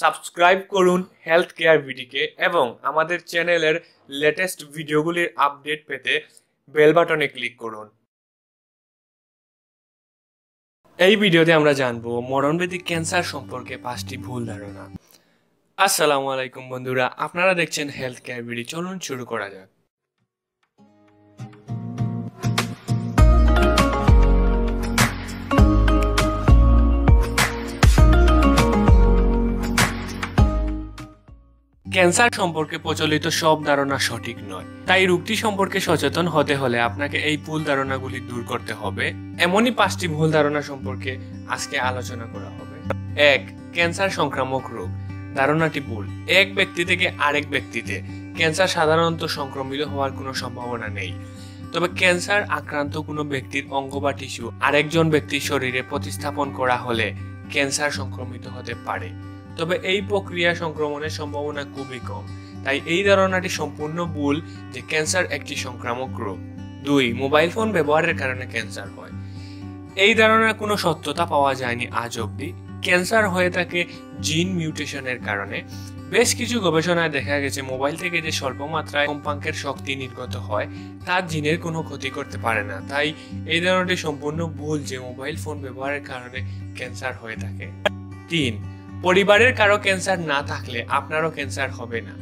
Subscribe করুন health care ভিডিকে এবং আমাদের চ্যানেলের লেটেস্ট ভিডিওগুলির আপডেট পেতে বেল বাটনে ক্লিক করুন। এই ভিডিওতে আমরা জানব মরণবেদী ক্যান্সার সম্পর্কে পাঁচটি ভুল ধারণা। আসসালামু আলাইকুম বন্ধুরা, আপনারা দেখছেন হেলথ কেয়ার ভিডি চলুন শুরু করা যাক। ক্যান্সার সম্পর্কে প্রচলিত সব ধারণা সঠিক নয়। তাই রোগটি সম্পর্কে সচেতন হতে হলে আপনাকে এই ভুল ধারণাগুলি দূর করতে হবে। এমনই পাঁচটি ভুল ধারণা সম্পর্কে আজকে আলোচনা করা হবে। এক, ক্যান্সার সংক্রামক রোগ। ধারণাটি ভুল। এক ব্যক্তি থেকে আরেক ব্যক্তিতে ক্যান্সার সাধারণত সংক্রমিত হওয়ার কোনো সম্ভাবনা নেই। তবে ক্যান্সার আক্রান্ত কোনো ব্যক্তির অঙ্গ বা টিস্যু আরেকজন ব্যক্তির শরীরে প্রতিস্থাপন করা হলে ক্যান্সার সংক্রমিত হতে পারে। তবে এই প্রক্রিয়া সংক্রমণের সম্ভাবনা খুবই কম। তাই এই ধারণাটি সম্পূর্ণ ভুল যে ক্যান্সার একটি সংক্রামক রোগ। দুই, মোবাইল ফোন ব্যবহারের কারণে ক্যান্সার হয়। এই ধারণার কোনো সত্যতা পাওয়া যায়নি আজ অবধি। ক্যান্সার হয়ে থাকে জিন মিউটেশনের কারণে। বেশ কিছু গবেষণায় দেখা গেছে, মোবাইল থেকে যে স্বল্প মাত্রায় কম্পাঙ্কের শক্তি নির্গত হয়, তা জিনের কোনো ক্ষতি করতে পারে না। তাই এই ধারণাটি সম্পূর্ণ ভুল যে মোবাইল ফোন ব্যবহারের কারণে ক্যান্সার হয়ে থাকে। তিন পরিবারের কারও ক্যান্সার না থাকলে আপনারও ক্যান্সার হবে না।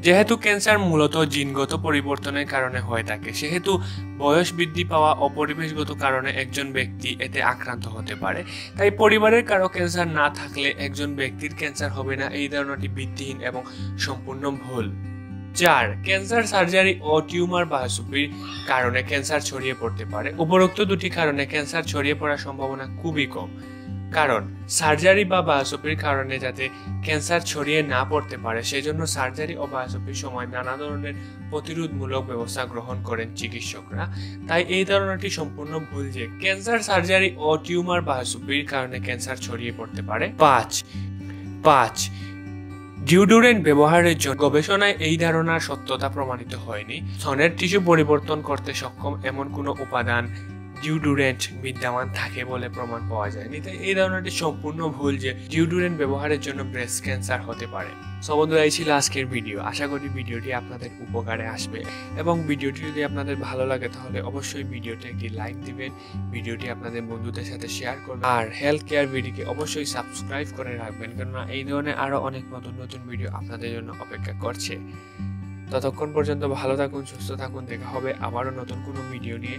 যেহেতু ক্যান্সার মূলত জিনগত পরিবর্তনের কারণে হয়ে থাকে, সেহেতু বয়স বৃদ্ধি পাওয়া ও পরিবেশগত কারণে একজন ব্যক্তি এতে আক্রান্ত হতে পারে। তাই পরিবারের কারও ক্যান্সার না থাকলে একজন ব্যক্তির ক্যান্সার হবে না, এই ধারণাটি ভিত্তিহীন এবং সম্পূর্ণ ভুল। চার ক্যান্সার সার্জারি ও টিউমার বায়োসুপির কারণে ক্যান্সার ছড়িয়ে পড়তে পারে। উপরোক্ত দুটি কারণে ক্যান্সার ছড়িয়ে পড়ার সম্ভাবনা খুবই কম। কারণ সার্জারি বা বায়োসপির কারণে যাতে ক্যান্সার ছড়িয়ে না পড়তে পারে, সেজন্য সার্জারি ও বায়োসপির সময় নানা ধরনের প্রতিরোধমূলক ব্যবস্থা গ্রহণ করেন চিকিৎসকরা। তাই এই ধারণাটি সম্পূর্ণ ভুল যে ক্যান্সার, সার্জারি ও টিউমার বায়োসপির কারণে ক্যান্সার ছড়িয়ে পড়তে পারে। পাঁচ পাঁচ, ডিউডোরেন্ট ব্যবহারের জন্য গবেষণায় এই ধারণার সত্যতা প্রমাণিত হয়নি। স্তনের টিস্যু পরিবর্তন করতে সক্ষম এমন কোনো উপাদান ডিউডুরেন্ট বিদ্যমান থাকে বলে প্রমাণ পাওয়া যায়নি। তাই এই ধারণাটি সম্পূর্ণ ভুল যে ডিউডুরেন্ট ব্যবহারের জন্য ব্রেস্ট ক্যান্সার হতে পারে। সো বন্ধুরা, এই ছিল আজকের ভিডিও আশা করি ভিডিওটি আপনাদের উপকারে আসবে। এবং ভিডিওটি যদি আপনাদের ভালো লাগে, তাহলে অবশ্যই ভিডিওটি একটি লাইক দিবেন ভিডিওটি আপনাদের বন্ধুদের সাথে শেয়ার করবেন। আর হেলথ কেয়ার ভিডিওকে অবশ্যই সাবস্ক্রাইব করে রাখবেন, কেননা এই ধরনের আরও অনেক নতুন নতুন ভিডিও আপনাদের জন্য অপেক্ষা করছে। ততক্ষণ পর্যন্ত ভালো থাকুন, সুস্থ থাকুন, দেখা হবে আবারও নতুন কোনো ভিডিও নিয়ে।